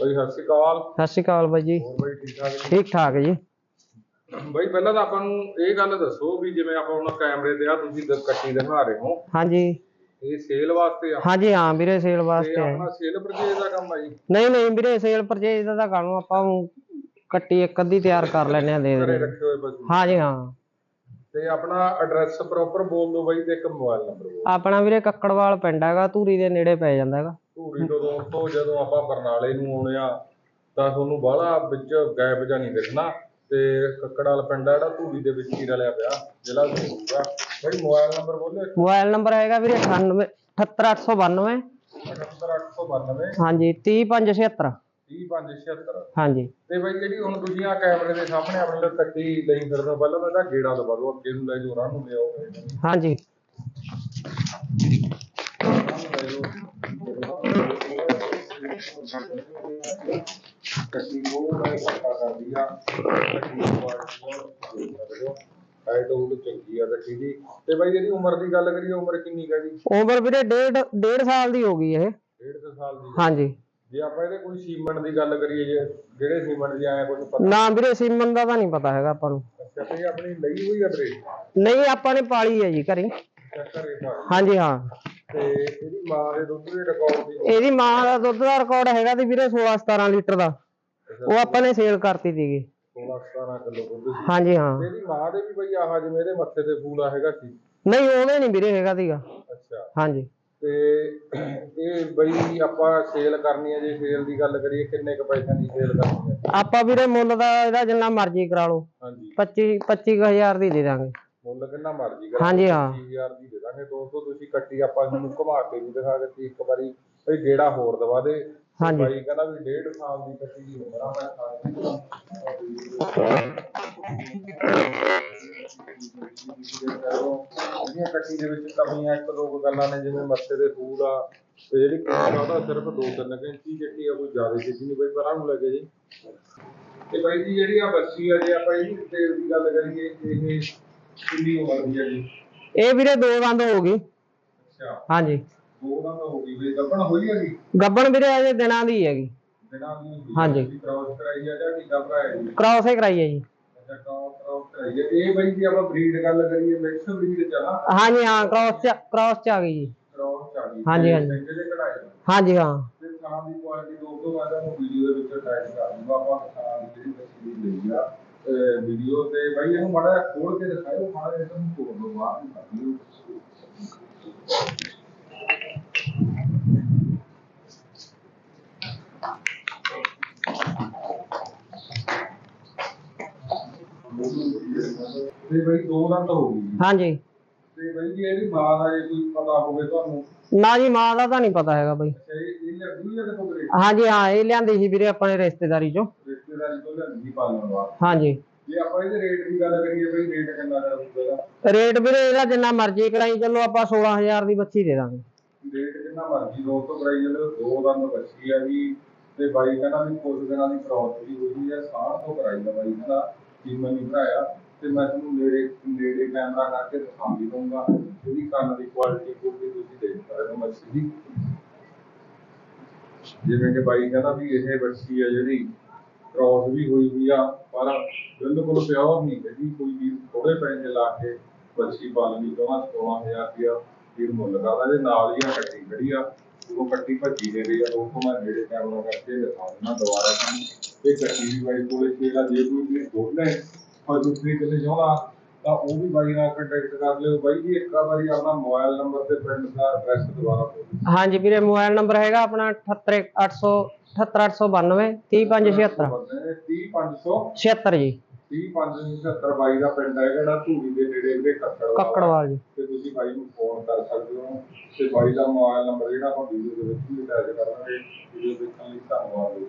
ਬਈ ਸਤਿ ਸ਼੍ਰੀ ਅਕਾਲ। ਸਤਿ ਸ਼੍ਰੀ ਅਕਾਲ ਬਾਈ ਜੀ। ਹੋਰ ਬਈ ਠੀਕ ਠਾਕ ਜੀ? ਠੀਕ ਠਾਕ ਜੀ। ਬਈ ਪਹਿਲਾਂ ਤਾਂ ਆਪਾਂ ਨੂੰ ਇਹ ਗੱਲ ਦੱਸੋ ਵੀ ਜਿਵੇਂ ਆਪਾਂ ਹੁਣ ਕੈਮਰੇ ਤੇ ਆ ਤੁਸੀਂ ਦ- ਕੱਟੀ ਦਿਖਾ ਰਹੇ ਹੋ। ਹਾਂਜੀ। ਇਹ ਸੇਲ ਵਾਸਤੇ ਆ। ਹਾਂਜੀ ਹਾਂ ਵੀਰੇ ਸੇਲ ਤੇ ਵਾਸਤੇ ਹੈ ਆਪਣਾ ਸੇਲ ਪਰਚੇਜ ਦਾ ਕੰਮ ਆ ਜੀ। ਨਹੀਂ ਨਹੀਂ ਵੀਰੇ ਸੇਲ ਪਰਚੇਜ ਦਾ ਤਾਂ ਕੰਮ ਆਪਾਂ ਊਂ ਕੱਟੀ ਇੱਕ ਅੱਧੀ ਤਿਆਰ ਕਰ ਲੈਨੇ ਆ ਦੇ ਘਰੇ ਦੇ ਰੱਖੇ ਹੋਏ ਪਸ਼ੂ ਹਾਂਜੀ ਹਾਂ। ਤੇ ਆਪਣਾ ਐਡਰੈਸ ਪ੍ਰੋਪਰ ਬੋਲ ਦਿਓ ਬਈ ਤੇ ਇੱਕ ਮੋਬਾਈਲ ਨੰਬਰ ਬੋਲ ਆਪਣਾ ਵੀਰੇ ਕੱਕੜਵਾਲ ਪਿੰਡ ਹੈਗਾ ਧੂਰੀ ਦੇ ਨੇੜੇ ਪੈ ਜਾਂਦਾ ਹੈਗਾ। ਧੂਰੀ ਤੋਂ ਦੋਸਤੋ ਜਦੋਂ ਆਪਾਂ ਬਰਨਾਲੇ ਨੂੰ ਆਉਣੇ ਆ ਤਾਂ ਤੁਹਾਨੂੰ ਬਾਹਲਾ ਵਿੱਚ ਗੈਪ ਜਾਂ ਨਹੀਂ ਦਿਖਣਾ ਤੇ ਕੱਕੜਾਲ ਪਿੰਡ ਆ ਜਿਹੜਾ ਧੂਰੀ ਦੇ ਵਿੱਚ ਹੀ ਰਲਿਆ ਪਿਆ ਜ਼ਿਲ੍ਹਾ ਆ ਬਈ ਮੋਬਾਈਲ ਨੰਬਰ ਬੋਲੇ ਮੋਬਾਈਲ ਨੰਬਰ ਹੈਗਾ ਵੀਰੇ 98 78892 78892 ਹਾਂਜੀ 30576 30576 ਹਾਂਜੀ। ਤੇ ਬਈ ਜਿਹੜੀ ਹੁਣ ਤੁਸੀਂ ਆ ਕੈਮਰੇ ਦੇ ਸਾਹਮਣੇ ਆਪਣੇ ਲਈ ਕੱਟੀ ਲਈ ਫਿਰਦੇ ਹੋ ਪਹਿਲਾਂ ਤਾਂ ਇਹਦਾ ਗੇੜਾ ਲਵਾ ਦਿਓ ਅੱਗੇ ਨੂੰ ਲੈ ਜਾਓ ਉਹਨਾਂ ਨੂੰ ਲਿਆਓ। ਹਾਂਜੀ। ਕੱਟੀ ਉਹ ਮੈਂ ਪੱਕਾ ਕਰਦੀ ਆ ਕੱਟੀ ਹਾਈਟ ਉਹ ਚੰਗੀ ਆ ਕੱਟੀ ਦੀ ਤੇ ਬਈ ਜਿਹੜੀ ਉਮਰ ਦੀ ਗੱਲ ਕਰੀਏ ਉਮਰ ਕਿੰਨੀ ਕਾ ਜੀ ਉਮਰ ਵੀਰੇ ਡੇਢ ਡੇਢ ਸਾਲ ਦੀ ਹੋ ਗਈ ਇਹ। ਡੇਢ ਕੁ ਸਾਲ ਦੀ ਹਾਂਜੀ। ਜੇ ਆਪਾਂ ਇਹਦੇ ਕੋਈ ਸੀਮਨ ਦੀ ਗੱਲ ਕਰੀਏ ਜੇ ਜਿਹੜੇ ਸੀਮਨ ਦੀ ਆਇਆ ਕੁਝ ਪਤਾ ਨਾ ਵੀਰੇ ਸੀਮਨ ਦਾ ਤਾਂ ਨਹੀਂ ਪਤਾ ਹੈਗਾ ਆਪਾਂ ਨੂੰ। ਅੱਛਾ ਤੇ ਇਹ ਆਪਣੀ ਲਈ ਹੋਈ ਆ ਬਰੇ ਨਹੀਂ ਆਪਾਂ ਨੇ ਪਾਲੀ ਹੈ ਜੀ ਘਰੇ। ਹਾਂਜੀ ਹਾਂ। ਤੇ ਇਹਦੀ ਮਾਂ ਦੇ ਦੁੱਧ ਦੇ ਰਿਕਾਰਡ ਦੀ ਇਹਦੀ ਮਾਂ ਦਾ ਦੁੱਧ ਦਾ ਰਿਕਾਰਡ ਹੈਗਾ ਤੇ ਵੀਰੇ 16 17 ਲੀਟਰ ਦਾ। ਉਹ ਆਪਾਂ ਨੇ ਸੇਲ ਕਰਤੀ ਸੀਗੀ। 16 17 ਕਿਲੋ ਦੁੱਧ ਸੀ। ਹਾਂਜੀ ਹਾਂ। ਤੇ ਇਹਦੀ ਮਾਂ ਦੇ ਵੀ ਬਈ ਆਹ ਜਿਵੇਂ ਇਹਦੇ ਮੱਥੇ ਤੇ ਫੂਲ ਆ ਹੈਗਾ ਸੀ। ਨਹੀਂ ਉਹਦੇ ਨਹੀਂ ਵੀਰੇ ਹੈਗਾ ਸੀਗਾ। ਅੱਛਾ। ਹਾਂਜੀ। ਤੇ ਇਹ ਬਈ ਆਪਾਂ ਸੇਲ ਕਰਨੀ ਹੈ ਜੇ ਸੇਲ ਦੀ ਗੱਲ ਕਰੀਏ ਕਿੰਨੇ ਕ ਪੈਸਿਆਂ ਦੀ ਸੇਲ ਕਰਨੀ ਹੈ ਆਪਾਂ ਵੀਰੇ ਮੁੱਲ ਦਾ ਇਹਦਾ ਜਿੰਨਾ ਮਰਜ਼ੀ ਕਰਾ ਲਓ। ਹਾਂਜੀ। 25 25000 ਦੀ ਦੇ ਦਾਂਗੇ। ਮੁੱਲ ਕਿੰਨਾ ਮਰਜ਼ੀ ਕਰਾ ਹਾਂਜੀ, ਹਾਂ। 20000 ਦੀ ਦੇ ਦਾਂਗੇ ਦੋਸਤੋ ਤੁਸੀਂ ਕੱਟੀ ਆਪਾਂ ਤੁਹਾਨੂੰ ਘੁਮਾ ਕੇ ਵੀ ਦਿਖਾ ਦਿੱਤੀ ਇੱਕ ਵਾਰੀ ਬਈ ਗੇੜਾ ਹੋਰ ਦਵਾ ਦੇ ਹਾਂਜੀ। ਬਾਈ ਕਹਿੰਦਾ ਵੀ ਡੇਢ ਸਾਲ ਦੀ ਕੱਟੀ ਦੀ ਉਮਰ ਆ ਮੈਂ ਇਹਦੀਆਂ ਕੱਟੀ ਦੇ ਵਿੱਚ ਕਮੀਆਂ ਇੱਕ ਦੋ ਕੁ ਗੱਲਾਂ ਨੇ ਜਿਵੇਂ ਮੱਥੇ ਦੇ ਫੂਲ ਆ ਤੇ ਜਿਹੜੀ ਕੁੜੀ ਆ ਉਹਦਾ ਸਿਰਫ 2-3 ਇੰਚੀ ਚੱਟੀ ਆ ਕੋਈ ਜ਼ਿਆਦਾ ਚੱਟੀ ਨਹੀਂ ਬਈ ਪਰਾਂ ਨੂੰ ਲੱਗੇ ਜੀ ਤੇ ਬਾਈ ਜੀ ਜਿਹੜੀ ਆ ਬੱਚੀ ਆ ਜੇ ਆਪਾਂ ਇਹਦੀ ਡਿਟੇਲ ਦੀ ਗੱਲ ਕਰੀਏ ਇਹ ਕਿੰਨੀ ਉਮਰ ਦੀ ਹੈ ਜੀ? ਇਹ ਵੀਰੇ ਦੋ ਦੰਦ ਹੋ ਗਈ। ਅੱਛਾ। ਹਾਂਜੀ। ਦੋ ਦਾ ਤਾਂ ਹੋ ਗਈ। ਵੀ ਗੱਭਣ ਹੋਈ ਹੈਗੀ ਗੱਬਣ ਵੀਰੇ ਅਜੇ ਦਿਨਾਂ ਦੀ ਹੈਗੀ। ਬਿਨਾਂ ਦੀ ਹਾਂਜੀ। ਕ੍ਰਾਸ ਕਰਾਈ ਆ ਜਾਂ ਟੀਕਾ ਭਰਾਇਆ ਜੀ? ਕ੍ਰਾਸ ਹੀ ਕਰਾਈ ਹੈ ਜੀ। ਅੱਛਾ ਕ੍ਰਾਸ ਕ੍ਰਾਸ ਕਰਾਈ ਆ ਇਹ ਬਈ ਜੀ ਆਪਾਂ ਬਰੀਡ ਗੱਲ ਕਰੀਏ ਮਿਕਸ ਬਰੀਡ ਚ ਆ ਨਾ? ਹਾਂਜੀ ਹਾਂ ਕ੍ਰਾਸ ਚ ਕ੍ਰਾਸ ਚ ਆ ਗਈ ਜੀ। ਕ੍ਰਾਸ ਚ ਆ ਗਈ। ਹਾਂਜੀ, ਹਾਂਜੀ। ਦੇ ਕਢਾਈ ਆ। ਹਾਂਜੀ ਹਾਂ। ਤੇ ਖਾਣ ਦੀ ਕੁਆਲਿਟੀ ਦੋਸਤੋ ਮੈਂ ਤੁਹਾਨੂੰ ਵੀਡੀਓ ਦੇ ਵਿੱਚ ਅਟੈਚ ਕਰ ਦੂੰਗਾ। ਆਪਾਂ ਖਾਣ ਦੀ ਜਿਹੜੀ ਤਸਵੀਰ ਲਈ ਆ ਵੀਡੀਓ ਤੇ ਬਾਈ ਇਹਨੂੰ ਮਾੜਾ ਜਿਹਾ ਖੋਲ ਕੇ ਦਿਖਾਓ ਮਾੜਾ ਜਿਹਾ ਇਹਨੂੰ ਖੋਲ ਦਿਓ ਬਾਹਰ ਨੂੰ ਕਰ ਦਿਓ ਤੇ ਤੇ ਬਈ ਜੀ ਇਹਦੀ ਮਾਂ ਦਾ ਜੇ ਕੋਈ ਪਤਾ ਹੋਵੇ ਤੁਹਾਨੂੰ। ਨਾ ਜੀ ਮਾਂ ਦਾ ਤਾਂ ਨਹੀਂ ਪਤਾ ਹੈਗਾ ਬਈ। ਅੱਛਾ ਇਹ ਇਹ ਲੱਗੀ ਹੈ ਤੇ ਕੋਲ ਹਾਂਜੀ ਹਾਂ ਇਹ ਲਿਆਂਦੀ ਸੀ ਵੀਰੇ ਆਪਣੇ ਰਿਸ਼ਤੇਦਾਰੀ ਚੋਂ। ਰਿਸ਼ਤੇਦਾਰੀ ਤੋਂ ਲੈਂਦੀ ਪਾਲਣ ਵਾਸਤੇ। ਹਾਂਜੀ। ਜੇ ਆਪਾਂ ਇਹਦੇ ਰੇਟ ਦੀ ਗੱਲ ਕਰੀਏ ਬਈ ਰੇਟ ਕਿੰਨਾ ਦਾ ਹੋਊਗਾ ਰੇਟ ਵੀਰੇ ਇਹਦਾ ਜਿੰਨਾ ਮਰਜ਼ੀ ਕਰਾਈ ਚੱਲੋ ਆਪਾਂ 16000 ਦੀ ਬੱਚੀ ਦੇ ਦਾਂਗੇ। ਰੇਟ ਜਿੰਨਾ ਮਰਜ਼ੀ ਦੋ ਤੋਂ ਕਰਾਈ ਜਾਂਦੇ ਹੋ, ਦੋ ਦੰਦ ਬੱਚੀ ਆ ਜੀ ਤੇ ਬਾਈ ਕਹਿੰਦਾ ਵੀ ਕੁਝ ਦਿਨਾਂ ਦੀ ਕ੍ਰੋਸ ਵੀ ਹੋਈ ਹੈ ਸਾਹ ਤੋਂ ਕਰਾਈ ਦਾ ਬਾਈ ਕਹਿੰਦਾ ਕੀਮਤ ਨਹੀਂ ਭਰਾਇਆ ਤੇ ਮੈਂ ਤੁਹਾਨੂੰ ਨੇੜੇ ਨੇੜੇ ਕੈਮਰਾ ਕਰਕੇ ਦਿਖਾ ਵੀ ਦਊਂਗਾ ਇਹਦੀ ਕੰਨ ਦੀ ਕੁਆਲਿਟੀ ਕੋਈ ਤੁਸੀਂ ਦੇਖ ਸਕਦੇ ਹੋ, ਮੱਛੀ ਦੀ। ਜਿਵੇਂ ਕਿ ਬਾਈ ਕਹਿੰਦਾ ਵੀ ਇਹ ਬੱਚੀ ਆ ਜਿਹੜੀ ਕ੍ਰੋਸ ਵੀ ਹੋਈ ਹੋਈ ਆ, ਪਰ ਬਿਲਕੁਲ ਪਿਓਰ ਨਹੀਂ ਹੈਗੀ ਕੋਈ ਵੀ ਥੋੜੇ ਪੈਸੇ ਲਾ ਕੇ ਬੱਚੀ ਪਾਲਣੀ ਕਹਾਂ 16000 ਰੁਪਇਆ ਫਿਰ ਮੁੱਲ ਕਰਦਾ ਇਹਦੇ ਨਾਲ ਹੀ ਆ ਕੱਟੀ ਖੜੀ ਆ, ਉਹ ਕੱਟੀ ਭੱਜੀ ਦੇ ਰਹੀ ਆ। ਉਹ ਤੋਂ ਮੈਂ ਨੇੜੇ ਕੈਮਰਾ ਕਰਕੇ ਦਿਖਾ ਦਿੰਦਾ ਦੁਬਾਰਾ ਤੁਹਾਨੂੰ। ਇਹ ਕੱਟੀ ਵੀ ਬਾਈ ਕੋਲੇ ਸੀਗਾ ਜੇ ਕੋਈ ਵੀ ਦੋਨੇ ਔਰ ਦੂਸਰੀ ਕਿਤੇ ਚਾਹੁੰਦਾ ਤਾਂ ਉਹ ਵੀ ਬਾਈ ਨਾਲ ਕੰਟੈਕਟ ਕਰ ਲਿਓ। ਬਾਈ ਜੀ ਇੱਕ ਵਾਰੀ ਆਪਣਾ ਮੋਬਾਈਲ ਨੰਬਰ ਤੇ ਪਿੰਡ ਦਾ ਐਡਰੈਸ ਦੁਬਾਰਾ ਬੋਲੋ ਹਾਂਜੀ ਵੀਰੇ ਮੋਬਾਈਲ ਨੰਬਰ ਹੈਗਾ ਆਪਣਾ 78800 78892 30576 30500 76 ਜੀ। 30576 ਬਾਈ ਦਾ ਪਿੰਡ ਹੈ ਜਿਹੜਾ ਧੂਰੀ ਦੇ ਨੇੜੇ ਦੇ ਕੱਕੜ ਕੱਕੜਵਾਲ ਜੀ। ਤੇ ਤੁਸੀਂ ਬਾਈ ਨੂੰ ਫੋਨ ਕਰ ਸਕਦੇ ਹੋ। ਤੇ ਬਾਈ ਦਾ ਮੋਬਾਈਲ ਨੰਬਰ ਜਿਹੜਾ ਆਪਾਂ ਵੀਡੀਓ ਦੇ ਵਿੱਚ ਵੀ ਅਟੈਚ ਕਰਾਂਗੇ ਵੀਡੀਓ ਦੇਖਣ ਲਈ ਧੰਨਵਾਦ